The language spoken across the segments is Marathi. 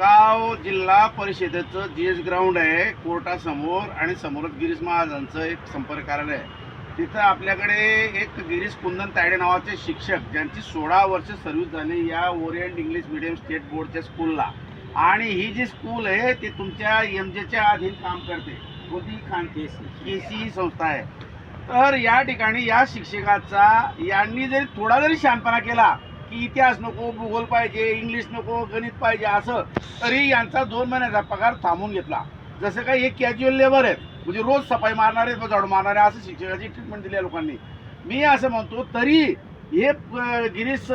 जळगाव जिल्हा परिषदेचं जी एस ग्राउंड आहे कोर्टासमोर आणि समोरच गिरीश महाराजांचं एक संपर्क कार्यालय आहे. तिथं आपल्याकडे एक गिरीश कुंदन तायडे नावाचे शिक्षक ज्यांची सोळा वर्ष सर्व्हिस झाली या ओरिएंट इंग्लिश मिडियम स्टेट बोर्डच्या स्कूलला. आणि ही जी स्कूल आहे ती तुमच्या एम जेच्या अधीन काम करते. कोणती खान के सी ही संस्था आहे. तर या ठिकाणी या शिक्षकाचा यांनी जरी थोडा जरी शहाणपणा केला की इतिहास नको भूगोल पाहिजे इंग्लिश नको गणित पाहिजे असं. तरी यांचा दोन महिन्याचा पगार थांबून घेतला. जसं काही एक कॅज्युअल लेबर आहेत म्हणजे रोज सफाई मारणारे व झाडू मारणारे असं शिक्षकाची ट्रीटमेंट दिली आहे लोकांनी. मी असं म्हणतो तरी हे गिरीश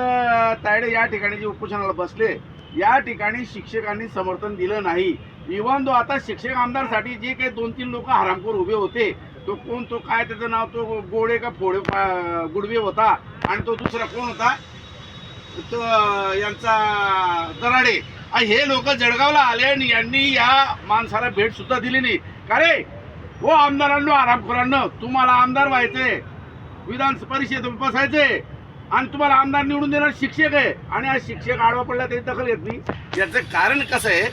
तायडे या ठिकाणी जे उपोषणाला बसले या ठिकाणी शिक्षकांनी समर्थन दिलं नाही. इव्हन दो आता शिक्षक आमदारसाठी जे काही दोन तीन लोक हरामखोर उभे होते तो कोण तो काय त्याचं नाव तो गोडे का फोडे पा- गुडवे होता आणि तो दुसरा कोण होता? तो यांचा दराडे. हे लोक जळगावला आले आणि यांनी या माणसाला भेट सुद्धा दिली नाही. का रे? हो आमदारांनो आरामखोरांनो तुम्हाला आमदार व्हायचंय. विधान परिषद बसायचंय. आणि तुम्हाला आमदार निवडून देणार शिक्षक आहे. आणि हा शिक्षक आडवा पडला तरी दखल घेत नाही. याचं कारण कसं आहे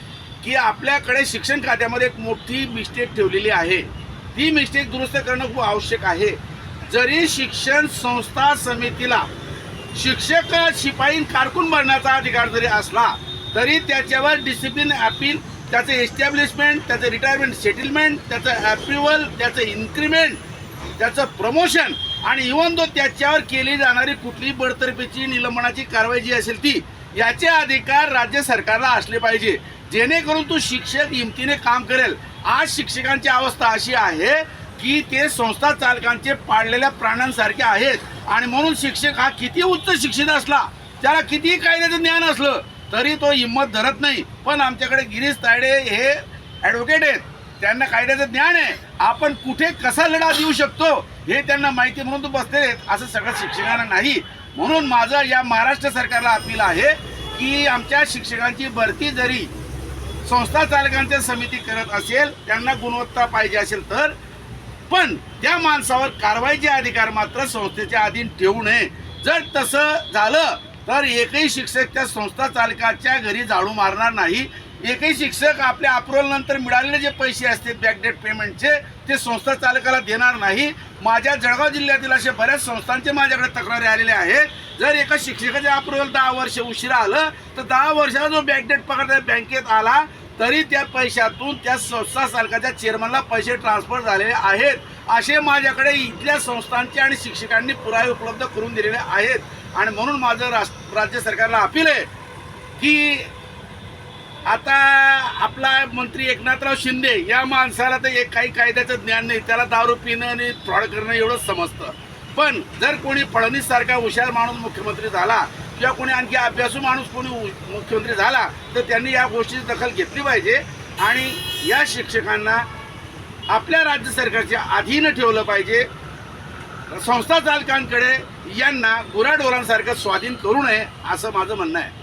की आपल्याकडे शिक्षण खात्यामध्ये एक मोठी मिस्टेक ठेवलेली आहे. ती मिस्टेक दुरुस्त करणं खूप आवश्यक आहे. जरी शिक्षण संस्था समितीला शिक्षक शिपाईन कारकून बनण्याचा अधिकार जरी असला तरी त्याच्यावर डिसिप्लिन अपील त्याचं एस्टॅब्लिशमेंट त्याचं रिटायरमेंट सेटलमेंट त्याचं अप्रुव्हल त्याचं इन्क्रीमेंट त्याचं प्रमोशन आणि इव्हन तो त्याच्यावर केली जाणारी कुठलीही बडतर्फीची निलंबनाची कारवाई जी असेल ती याचे अधिकार राज्य सरकारला असले पाहिजे. जेणेकरून तो शिक्षक हिमतीने काम करेल. आज शिक्षकांची अवस्था अशी आहे की ते संस्था चालकांचे पाळलेल्या प्राण्यांसारखे आहेत. आणि म्हणून शिक्षक हा किती उच्च शिक्षित असला त्याला कितीही कायद्याचं ज्ञान असलं तरी तो हिंमत धरत नाही. पण आमच्याकडे गिरीश तायडे हे ॲडव्होकेट आहेत. त्यांना कायद्याचं ज्ञान आहे. आपण कुठे कसा लढा देऊ शकतो हे त्यांना माहिती म्हणून तो बसले आहेत. असं सगळं शिक्षकांना नाही. म्हणून माझं या महाराष्ट्र सरकारला अपील आहे की आमच्या शिक्षकांची भरती जरी संस्था चालकांच्या समिती करत असेल त्यांना गुणवत्ता पाहिजे असेल तर पण त्या माणसावर कारवाईचे अधिकार मात्र संस्थेच्या अधीन ठेवू नये. जर तसं झालं तर एकही शिक्षक त्या संस्था चालकाच्या घरी झाडू मारणार नाही. एकही शिक्षक आपल्या अप्रुव्हल नंतर मिळालेले जे पैसे असतील बॅकडेट पेमेंटचे ते संस्था चालकाला देणार नाही. माझ्या जळगाव जिल्ह्यातील असे बऱ्याच संस्थांचे माझ्याकडे तक्रारी आलेल्या आहेत. जर एका शिक्षकाचे अप्रुव्हल दहा वर्ष उशिरा आलं तर दहा वर्षाला जो बॅकडेट पगार बँकेत आला तरी त्या पैशातून त्या संस्था चेअरमनला पैसे ट्रान्सफर झालेले आहेत. असे माझ्याकडे इथल्या संस्थांचे आणि शिक्षकांनी पुरावे उपलब्ध करून दिलेले आहेत. आणि म्हणून माझं राष्ट्र राज्य सरकारला अपील आहे की आता आपला मंत्री एकनाथराव शिंदे या माणसाला तर एक काही कायद्याचं ज्ञान नाही. त्याला दारू पिणं आणि फ्रॉड करणं एवढंच समजतं. पण जर कोणी फडणवीस सारखा हुशार माणूस मुख्यमंत्री झाला किंवा कोणी आणखी अभ्यासू माणूस कोणी उ- मुख्यमंत्री झाला तर त्यांनी या गोष्टीची दखल घेतली पाहिजे. आणि या शिक्षकांना आपल्या राज्य सरकारच्या अधीन ठेवलं पाहिजे. संस्था चालकांकडे यांना गुराढोरांसारखं स्वाधीन करू नये असं माझं म्हणणं आहे.